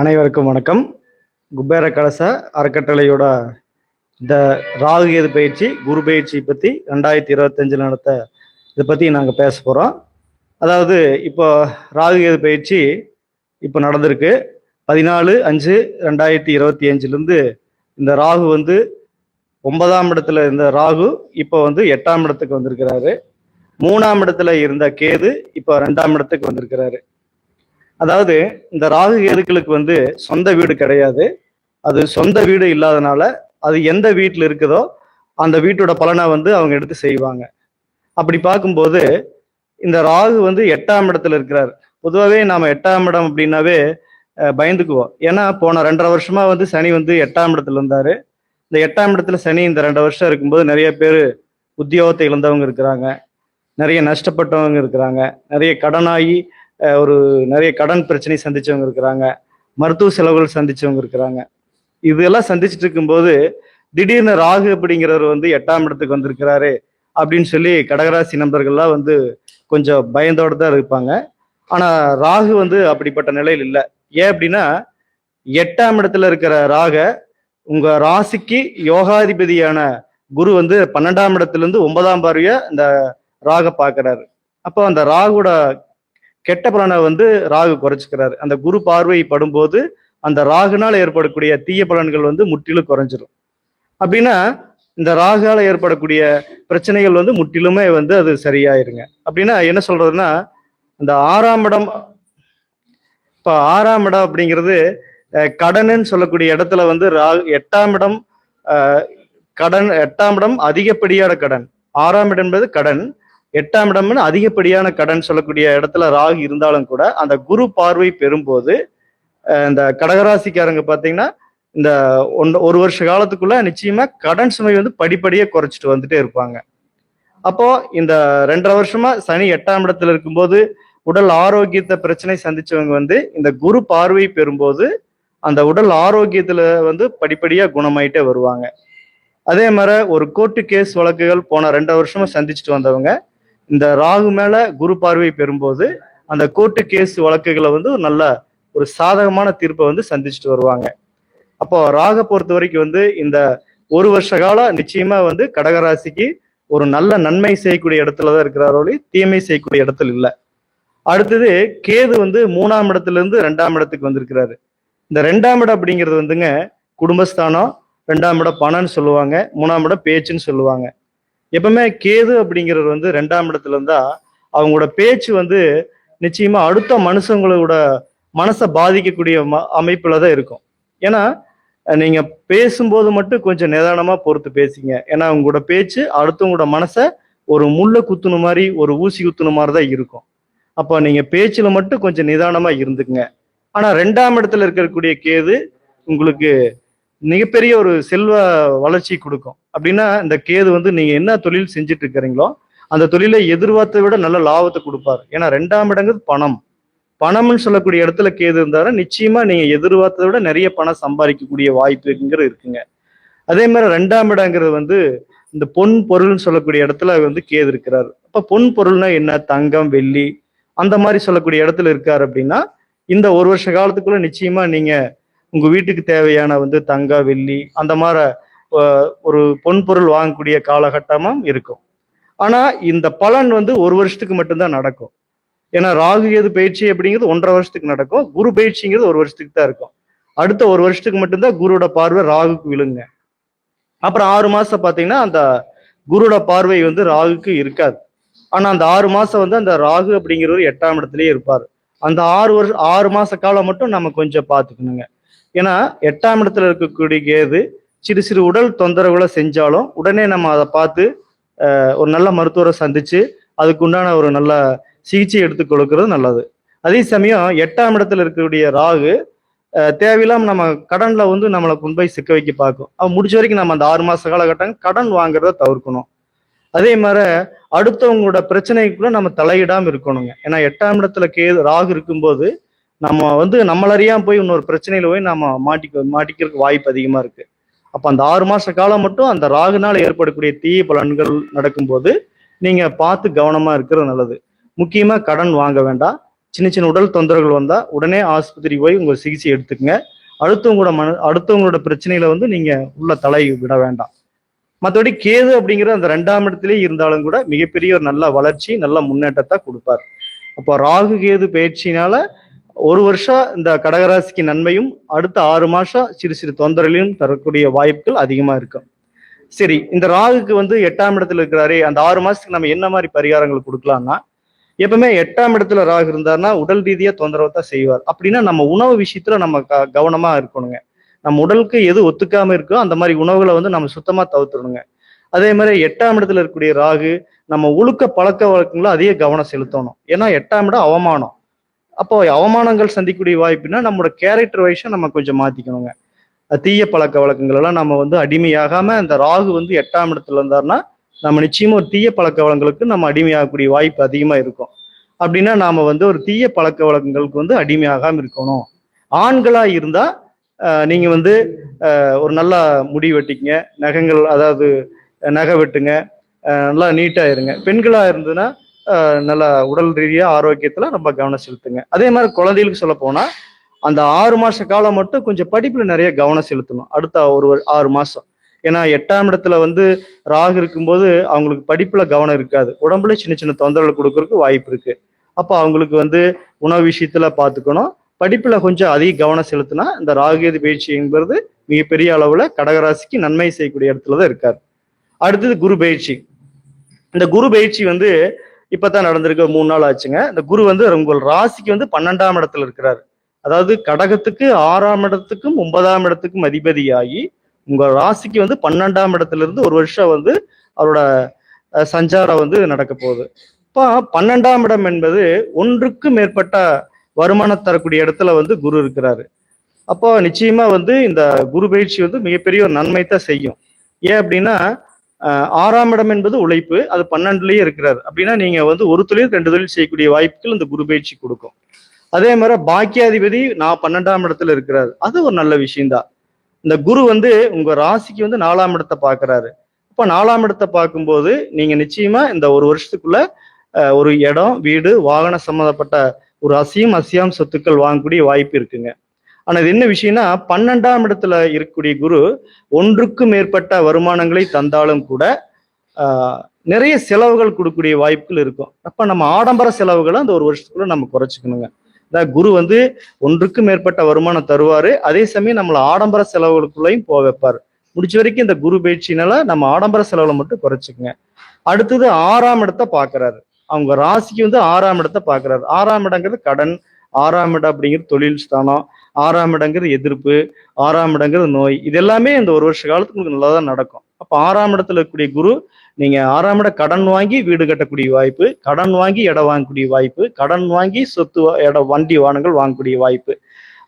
அனைவருக்கும் வணக்கம். குபேர கலச அறக்கட்டளையோட இந்த ராகு கேது பயிற்சி குரு பயிற்சி பற்றி ரெண்டாயிரத்தி இருபத்தஞ்சில் நடத்த இதை பற்றி நாங்கள் பேச போகிறோம் அதாவது இப்போ ராகு கேது பயிற்சி இப்போ நடந்திருக்கு. பதினாலு அஞ்சு ரெண்டாயிரத்தி இருபத்தி அஞ்சுலேருந்து இந்த ராகு வந்து ஒன்பதாம் இடத்துல இருந்த ராகு இப்போ வந்து எட்டாம் இடத்துக்கு வந்திருக்கிறாரு. மூணாம் இடத்துல இருந்த கேது இப்போ ரெண்டாம் இடத்துக்கு வந்திருக்கிறாரு. அதாவது இந்த ராகு கேதுக்களுக்கு வந்து சொந்த வீடு கிடையாது. அது சொந்த வீடு இல்லாதனால அது எந்த வீட்டில் இருக்குதோ அந்த வீட்டோட பலனை வந்து அவங்க எடுத்து செய்வாங்க. அப்படி பார்க்கும்போது இந்த ராகு வந்து எட்டாம் இடத்துல இருக்கிறார். பொதுவாகவே நாம் எட்டாம் இடம் அப்படின்னாவே பயந்துக்குவோம். ஏன்னா போன ரெண்டரை வருஷமா வந்து சனி வந்து எட்டாம் இடத்துல இருந்தார். இந்த எட்டாம் இடத்துல சனி இந்த ரெண்டு வருஷம் இருக்கும்போது நிறைய பேர் உத்தியோகத்தை இழந்தவங்க இருக்கிறாங்க. நிறைய நஷ்டப்பட்டவங்க இருக்கிறாங்க. நிறைய கடனாகி ஒரு நிறைய கடன் பிரச்சனை சந்திச்சவங்க இருக்கிறாங்க. மருத்துவ செலவுகள் சந்திச்சவங்க இருக்கிறாங்க. இதெல்லாம் சந்திச்சுட்டு இருக்கும்போது திடீர்னு ராகு அப்படிங்கிறவர் வந்து எட்டாம் இடத்துக்கு வந்திருக்கிறாரு அப்படின்னு சொல்லி கடகராசி நண்பர்கள்லாம் வந்து கொஞ்சம் பயந்தோட தான் இருப்பாங்க. ஆனால் ராகு வந்து அப்படிப்பட்ட நிலையில் இல்லை. ஏன் அப்படின்னா எட்டாம் இடத்துல இருக்கிற ராக உங்க ராசிக்கு யோகாதிபதியான குரு வந்து பன்னெண்டாம் இடத்துல இருந்து ஒன்பதாம் பார்வையா இந்த ராக பார்க்கறாரு. அப்போ அந்த ராகுட கெட்ட பலனை வந்து ராகு குறைச்சிக்கிறாரு. அந்த குரு பார்வை படும்போது அந்த ராகுனால் ஏற்படக்கூடிய தீய பலன்கள் வந்து முற்றிலும் குறைஞ்சிரும். அப்படின்னா இந்த ராகால ஏற்படக்கூடிய பிரச்சனைகள் வந்து முற்றிலுமே வந்து அது சரியாயிருங்க. அப்படின்னா என்ன சொல்றதுன்னா இந்த ஆறாம் இடம் இப்போ ஆறாம் இடம் அப்படிங்கிறது கடனுன்னு சொல்லக்கூடிய இடத்துல வந்து ரா எட்டாம் இடம் கடன் எட்டாம் இடம் அதிகப்படியான கடன். ஆறாம் இடம் என்பது கடன். எட்டாம் இடம்னு அதிகப்படியான கடன் சொல்லக்கூடிய இடத்துல ராகு இருந்தாலும் கூட அந்த குரு பார்வை பெறும்போது இந்த கடகராசிக்காரங்க பார்த்தீங்கன்னா இந்த ஒன் ஒரு வருஷ காலத்துக்குள்ள நிச்சயமா கடன் சுமை வந்து படிப்படியே குறைச்சிட்டு வந்துட்டே இருப்பாங்க. அப்போ இந்த ரெண்டரை வருஷமா சனி எட்டாம் இடத்துல இருக்கும்போது உடல் ஆரோக்கியத்தை பிரச்சனை சந்திச்சவங்க வந்து இந்த குரு பார்வை பெறும்போது அந்த உடல் ஆரோக்கியத்துல வந்து படிப்படியா குணமாயிட்டே வருவாங்க. அதே மாதிரி ஒரு கோர்ட்டு கேஸ் வழக்குகள் போன ரெண்டு வருஷமா சந்திச்சுட்டு வந்தவங்க இந்த ராகு மேல குரு பார்வை பெறும்போது அந்த கோர்ட்டு கேஸ் வழக்குகளை வந்து ஒரு நல்ல ஒரு சாதகமான தீர்ப்பை வந்து சந்திச்சுட்டு வருவாங்க. அப்போ ராக பொறுத்த வரைக்கும் வந்து இந்த ஒரு வருஷ காலம் நிச்சயமா வந்து கடகராசிக்கு ஒரு நல்ல நன்மை செய்யக்கூடிய இடத்துல தான் இருக்கிறாரோடு தீமை செய்யக்கூடிய இடத்துல இல்லை. அடுத்தது கேது வந்து மூணாம் இடத்துல இருந்து ரெண்டாம் இடத்துக்கு வந்திருக்கிறாரு. இந்த ரெண்டாம் இடம் அப்படிங்கிறது வந்துங்க குடும்பஸ்தானம் ரெண்டாம் இடம் பணம்னு சொல்லுவாங்க மூணாம் இடம் பேச்சுன்னு சொல்லுவாங்க. எப்பவுமே கேது அப்படிங்கிறது வந்து ரெண்டாம் இடத்துல இருந்தா அவங்களோட பேச்சு வந்து நிச்சயமா அடுத்த மனுஷங்களோட மனசை பாதிக்கக்கூடிய ம- அமைப்புல தான் இருக்கும். ஏன்னா நீங்க பேசும்போது மட்டும் கொஞ்சம் நிதானமா பொறுத்து பேசிங்க. ஏன்னா உங்களோட பேச்சு அடுத்தவங்களோட மனசை ஒரு முள்ள குத்துன மாதிரி ஒரு ஊசி குத்துன மாதிரி தான் இருக்கும். அப்போ நீங்க பேச்சுல மட்டும் கொஞ்சம் நிதானமா இருந்துக்குங்க. ஆனா ரெண்டாம் இடத்துல இருக்கக்கூடிய கேது உங்களுக்கு மிகப்பெரிய ஒரு செல்வ வளர்ச்சி கொடுக்கும். அப்படின்னா இந்த கேது வந்து நீங்க என்ன தொழில் செஞ்சுட்டு இருக்கிறீங்களோ அந்த தொழிலை எதிர்பார்த்த விட நல்ல லாபத்தை கொடுப்பாரு. ஏன்னா ரெண்டாம் இடங்கிறது பணம். பணம்னு சொல்லக்கூடிய இடத்துல கேது இருந்தாலும் நிச்சயமா நீங்க எதிர்பார்த்ததை விட நிறைய பணம் சம்பாதிக்கக்கூடிய வாய்ப்புங்கிறது இருக்குங்க. அதே மாதிரி ரெண்டாம் இடங்கிறது வந்து இந்த பொன் பொருள்னு சொல்லக்கூடிய இடத்துல வந்து கேது இருக்கிறார். அப்ப பொன் பொருள்னா என்ன? தங்கம் வெள்ளி அந்த மாதிரி சொல்லக்கூடிய இடத்துல இருக்காரு அப்படின்னா இந்த ஒரு வருஷ காலத்துக்குள்ள நிச்சயமா நீங்க உங்க வீட்டுக்கு தேவையான வந்து தங்க வெள்ளி அந்த மாதிரி ஒரு பொன் பொருள் வாங்கக்கூடிய காலகட்டமும் இருக்கும். ஆனா இந்த பலன் வந்து ஒரு வருஷத்துக்கு மட்டும்தான் நடக்கும். ஏன்னா ராகு எது பயிற்சி அப்படிங்கிறது ஒன்றரை வருஷத்துக்கு நடக்கும். குரு பயிற்சிங்கிறது ஒரு வருஷத்துக்கு தான் இருக்கும். அடுத்த ஒரு வருஷத்துக்கு மட்டும்தான் குருவோட பார்வை ராகுக்கு விழுங்க. அப்புறம் ஆறு மாசம் பாத்தீங்கன்னா அந்த குருவோட பார்வை வந்து ராகுக்கு இருக்காது. ஆனா அந்த ஆறு மாசம் வந்து அந்த ராகு அப்படிங்கிறவர் எட்டாம் இடத்துலயே இருப்பார். அந்த ஆறு வருஷம் ஆறு மாச காலம் மட்டும் நம்ம கொஞ்சம் பார்த்துக்கணுங்க. ஏன்னா எட்டாம் இடத்துல இருக்கக்கூடிய கேது சிறு சிறு உடல் தொந்தரவுகளை செஞ்சாலும் உடனே நம்ம அதை பார்த்து ஒரு நல்ல மருத்துவரை சந்திச்சு அதுக்கு உண்டான ஒரு நல்ல சிகிச்சை எடுத்து கொடுக்கறது நல்லது. அதே சமயம் எட்டாம் இடத்துல இருக்கக்கூடிய ராகு தேவையில்லாமல் தேவையில்லாம நம்ம கடன்ல வந்து நம்மளை கொண்டு போய் சிக்க வைக்க பார்க்கும். அவன் முடிச்ச வரைக்கும் நம்ம அந்த ஆறு மாச காலகட்டம் கடன் வாங்குறத தவிர்க்கணும். அதே மாதிரி அடுத்தவங்களோட பிரச்சனைக்குள்ள நம்ம தலையிடாம இருக்கணுங்க. ஏன்னா எட்டாம் இடத்துல கேது ராகு இருக்கும்போது நம்ம வந்து நம்மளறியாம போய் இன்னொரு பிரச்சனையில போய் நம்ம மாட்டிக்க மாட்டிக்கிறதுக்கு வாய்ப்பு அதிகமா இருக்கு. அப்ப அந்த ஆறு மாச காலம் மட்டும் அந்த ராகுனால ஏற்படக்கூடிய தீய பலன்கள் நடக்கும்போது நீங்க பார்த்து கவனமா இருக்கிறது நல்லது. முக்கியமா கடன் வாங்க வேண்டாம். சின்ன சின்ன உடல் தொந்தரவுகள் வந்தா உடனே ஆஸ்பத்திரி போய் உங்க சிகிச்சை எடுத்துக்கங்க. அடுத்தவங்களோட மன அடுத்தவங்களோட பிரச்சனையில வந்து நீங்க உள்ள தலை விட வேண்டாம். மற்றபடி கேது அப்படிங்கிற அந்த ரெண்டாம் இடத்துலயே இருந்தாலும் கூட மிகப்பெரிய ஒரு நல்ல வளர்ச்சி நல்ல முன்னேற்றத்தை கொடுப்பார். அப்போ ராகு கேது பயிற்சினால ஒரு வருஷம் இந்த கடகராசிக்கு நன்மையும் அடுத்த ஆறு மாசம் சிறு சிறு தொந்தரவையும் தரக்கூடிய வாய்ப்புகள் அதிகமா இருக்கும் சரி இந்த ராகுக்கு வந்து எட்டாம் இடத்துல இருக்கிறாரு அந்த ஆறு மாசத்துக்கு நம்ம என்ன மாதிரி பரிகாரங்கள் கொடுக்கலாம்னா எப்பவுமே எட்டாம் இடத்துல ராகு இருந்தாருன்னா உடல் ரீதியா தொந்தரவு தான் செய்வார். அப்படின்னா நம்ம உணவு விஷயத்துல நம்ம க- கவனமா இருக்கணுங்க. நம்ம உடலுக்கு எது ஒத்துக்காம இருக்கோ அந்த மாதிரி உணவுகளை வந்து நம்ம சுத்தமா தவிர்த்துடணுங்க அதே மாதிரி எட்டாம் இடத்துல இருக்கக்கூடிய ராகு நம்ம ஒழுக்க பழக்க வழக்கங்களும் அதிக கவனம் செலுத்தணும். ஏன்னா எட்டாம் இடம் அவமானம். அப்போ அவமானங்கள் சந்திக்கக்கூடிய வாய்ப்புனா நம்மளோட கேரக்டர் வைஸை நம்ம கொஞ்சம் மாத்திக்கணுங்க. தீய பழக்க வழக்கங்கள் எல்லாம் நம்ம வந்து அடிமையாகாம அந்த ராகு வந்து எட்டாம் இடத்துல இருந்தாருன்னா நம்ம நிச்சயமா ஒரு தீய பழக்க வளங்களுக்கு நம்ம அடிமையாகக்கூடிய வாய்ப்பு அதிகமா இருக்கும். அப்படின்னா நாம வந்து ஒரு தீய பழக்க வழக்கங்களுக்கு வந்து அடிமையாகாம இருக்கணும். ஆண்களா இருந்தா நீங்க வந்து ஒரு நல்லா முடி வெட்டிக்கங்க நகங்கள் அதாவது நகை வெட்டுங்க நல்லா நீட்டா இருங்க. பெண்களா இருந்ததுன்னா நல்ல உடல் ரீதியா ஆரோக்கியத்துல ரொம்ப கவனம் செலுத்துங்க. அதே மாதிரி குழந்தைகளுக்கு சொல்ல போனா அந்த ஆறு மாச காலம் மட்டும் கொஞ்சம் படிப்புல நிறைய கவனம் செலுத்தணும். அடுத்த ஒரு ஆறு மாசம். ஏன்னா எட்டாம் இடத்துல வந்து ராகு இருக்கும்போது அவங்களுக்கு படிப்புல கவனம் இருக்காது. உடம்புல சின்ன சின்ன தொந்தரவு கொடுக்கறதுக்கு வாய்ப்பு இருக்கு. அப்போ அவங்களுக்கு வந்து உணவு விஷயத்துல பார்த்துக்கணும் படிப்புல கொஞ்சம் அதிக கவனம் செலுத்தினா இந்த ராகுகேது பயிற்சி என்பது மிகப்பெரிய அளவுல கடகராசிக்கு நன்மை செய்யக்கூடிய இடத்துல தான் இருக்காரு. அடுத்தது குரு பயிற்சி. இந்த குரு பயிற்சி வந்து இப்பதான் நடந்திருக்கு மூணு நாள் ஆச்சுங்க. இந்த குரு வந்து உங்கள் ராசிக்கு வந்து பன்னெண்டாம் இடத்துல இருக்கிறார். அதாவது கடகத்துக்கு ஆறாம் இடத்துக்கும் ஒன்பதாம் இடத்துக்கும் அதிபதியாகி உங்க ராசிக்கு வந்து பன்னெண்டாம் இடத்துல இருந்து ஒரு வருஷம் வந்து அவரோட சஞ்சாரம் வந்து நடக்க போகுது. இப்போ பன்னெண்டாம் இடம் என்பது ஒன்றுக்கு மேற்பட்ட வருமானம் தரக்கூடிய இடத்துல வந்து குரு இருக்கிறாரு. அப்போ நிச்சயமா வந்து இந்த குரு பயிற்சி வந்து மிகப்பெரிய ஒரு நன்மை தான் செய்யும். ஏன் அப்படின்னா ஆறாம் இடம் என்பது உழைப்பு. அது பன்னெண்டுலயே இருக்கிறார். அப்படின்னா நீங்க வந்து ஒரு தொழில் ரெண்டு தொழில் செய்யக்கூடிய வாய்ப்புகள் இந்த குரு பயிற்சி கொடுக்கும். அதே மாதிரி பாக்கியாதிபதி நான் பன்னெண்டாம் இடத்துல இருக்கிறார். அது ஒரு நல்ல விஷயம்தான். இந்த குரு வந்து உங்க ராசிக்கு வந்து நாலாம் இடத்தை பார்க்கறாரு. அப்ப நாலாம் இடத்தை பார்க்கும்போது நீங்க நிச்சயமா இந்த ஒரு வருஷத்துக்குள்ள ஒரு இடம் வீடு வாகனம் சம்மந்தப்பட்ட ஒரு அசியம் அசியாம் சொத்துக்கள் வாங்கக்கூடிய வாய்ப்பு இருக்குங்க. ஆனால் இது என்ன விஷயம்னா பன்னெண்டாம் இடத்துல இருக்கக்கூடிய குரு ஒன்றுக்கு மேற்பட்ட வருமானங்களை தந்தாலும் கூட நிறைய செலவுகள் கொடுக்கக்கூடிய வாய்ப்புகள் இருக்கும். அப்போ நம்ம ஆடம்பர செலவுகளை அந்த ஒரு வருஷத்துக்குள்ள நம்ம குறைச்சிக்கணுங்க. அதாவது குரு வந்து ஒன்றுக்கு மேற்பட்ட வருமானம் தருவார். அதே சமயம் நம்மளை ஆடம்பர செலவுகளுக்குள்ளேயும் போக வைப்பார். முடிச்ச வரைக்கும் இந்த குரு பயிற்சினால நம்ம ஆடம்பர செலவுல மட்டும் குறைச்சிக்கங்க. அடுத்தது ஆறாம் இடத்தை பார்க்குறாரு. அவங்க ராசிக்கு வந்து ஆறாம் இடத்தை பார்க்குறாரு. ஆறாம் இடங்கிறது கடன் ஆறாம் இடம் அப்படிங்கிறது தொழில் ஸ்தானம். ஆறாம் இடங்கிற எதிர்ப்பு ஆறாம் இடங்கிற நோய். இது எல்லாமே இந்த ஒரு வருஷ காலத்துக்கு உங்களுக்கு நல்லா தான் நடக்கும். அப்போ ஆறாம் இடத்துல இருக்கக்கூடிய குரு நீங்க ஆறாம் இடம் கடன் வாங்கி வீடு கட்டக்கூடிய வாய்ப்பு கடன் வாங்கி இடம் வாங்கக்கூடிய வாய்ப்பு கடன் வாங்கி சொத்து வா- இடம் வண்டி வாகனங்கள் வாங்கக்கூடிய வாய்ப்பு.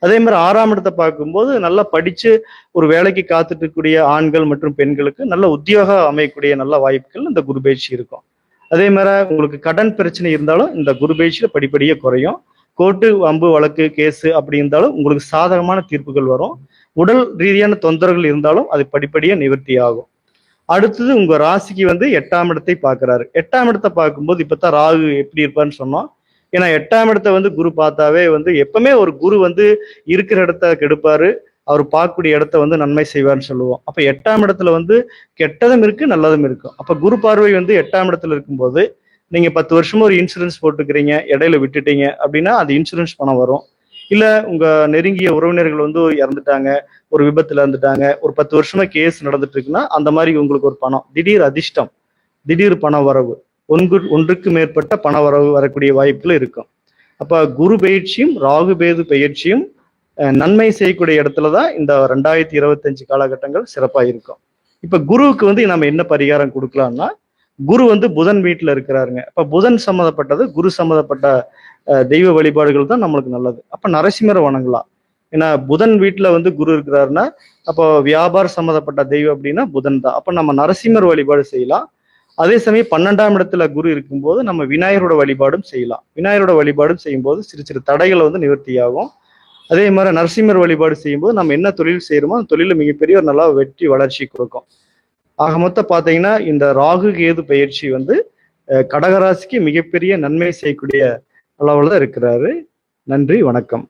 அதே மாதிரி ஆறாம் இடத்தை பார்க்கும்போது நல்லா படிச்சு ஒரு வேலைக்கு காத்துட்டு இருக்கக்கூடிய ஆண்கள் மற்றும் பெண்களுக்கு நல்ல உத்தியோகம் அமையக்கூடிய நல்ல வாய்ப்புகள் இந்த குரு பயிற்சி இருக்கும். அதே மாதிரி உங்களுக்கு கடன் பிரச்சனை இருந்தாலும் இந்த குரு பயிற்சியில படிப்படியே குறையும். கோர்ட்டு வம்பு வழக்கு கேஸு அப்படி இருந்தாலும் உங்களுக்கு சாதகமான தீர்ப்புகள் வரும். உடல் ரீதியான தொந்தரவுகள் இருந்தாலும் அது படிப்படியாக நிவர்த்தி ஆகும். அடுத்தது உங்க ராசிக்கு வந்து எட்டாம் இடத்தை பார்க்குறாரு. எட்டாம் இடத்தை பார்க்கும்போது இப்பதான் ராகு எப்படி இருப்பான்னு சொன்னோம். ஏன்னா எட்டாம் இடத்தை வந்து குரு பார்த்தாவே வந்து எப்பவுமே ஒரு குரு வந்து இருக்கிற இடத்த கெடுப்பாரு. அவர் பார்க்கக்கூடிய இடத்த வந்து நன்மை செய்வார்னு சொல்லுவோம். அப்ப எட்டாம் இடத்துல வந்து கெட்டதும் இருக்கு நல்லதும் இருக்கும் அப்ப குரு பார்வை வந்து எட்டாம் இடத்துல இருக்கும்போது நீங்க பத்து வருஷமா ஒரு இன்சூரன்ஸ் போட்டுக்கிறீங்க இடையில விட்டுட்டீங்க அப்படின்னா அந்த இன்சூரன்ஸ் பணம் வரும். இல்ல உங்க நெருங்கிய உறவினர்கள் வந்து இறந்துட்டாங்க ஒரு விபத்துல இறந்துட்டாங்க ஒரு பத்து வருஷமா கேஸ் நடந்துட்டு இருக்குன்னா அந்த மாதிரி உங்களுக்கு ஒரு பணம். திடீர் அதிர்ஷ்டம் திடீர் பண வரவு. ஒன்று ஒன்றுக்கு மேற்பட்ட பண வரவு வரக்கூடிய வாய்ப்புகள் இருக்கும். அப்ப குரு பயிற்சியும் ராகு பேது பயிற்சியும் நன்மை செய்யக்கூடிய இடத்துல தான் இந்த ரெண்டாயிரத்தி இருபத்தஞ்சு காலகட்டங்கள் சிறப்பாக இருக்கும். இப்ப குருவுக்கு வந்து நம்ம என்ன பரிகாரம் கொடுக்கலாம்னா குரு வந்து புதன் வீட்டில் இருக்கிறாருங்க. இப்போ புதன் சம்மந்தப்பட்டது குரு சம்மந்தப்பட்ட தெய்வ வழிபாடுகள் தான் நம்மளுக்கு நல்லது. அப்போ நரசிம்மரை வணங்கலாம். ஏன்னா புதன் வீட்டில் வந்து குரு இருக்கிறாருன்னா அப்போ வியாபார சம்மந்தப்பட்ட தெய்வம் அப்படின்னா புதன் தான். அப்போ நம்ம நரசிம்மர் வழிபாடு செய்யலாம். அதே சமயம் பன்னெண்டாம் இடத்துல குரு இருக்கும்போது நம்ம விநாயகரோட வழிபாடும் செய்யலாம். விநாயகரோட வழிபாடும் செய்யும்போது சிறு சிறு தடைகளை வந்து நிவர்த்தியாகும். அதே மாதிரி நரசிம்மர் வழிபாடு செய்யும்போது நம்ம என்ன தொழில் செய்கிறோமோ அந்த தொழிலில் மிகப்பெரிய ஒரு நல்லா வெற்றி வளர்ச்சி கொடுக்கும். ஆக மொத்தம் பார்த்தீங்கன்னா இந்த ராகு கேது பயிற்சி வந்து கடகராசிக்கு மிகப்பெரிய நன்மை செய்யக்கூடிய அளவில் இருக்கிறாரு. நன்றி வணக்கம்.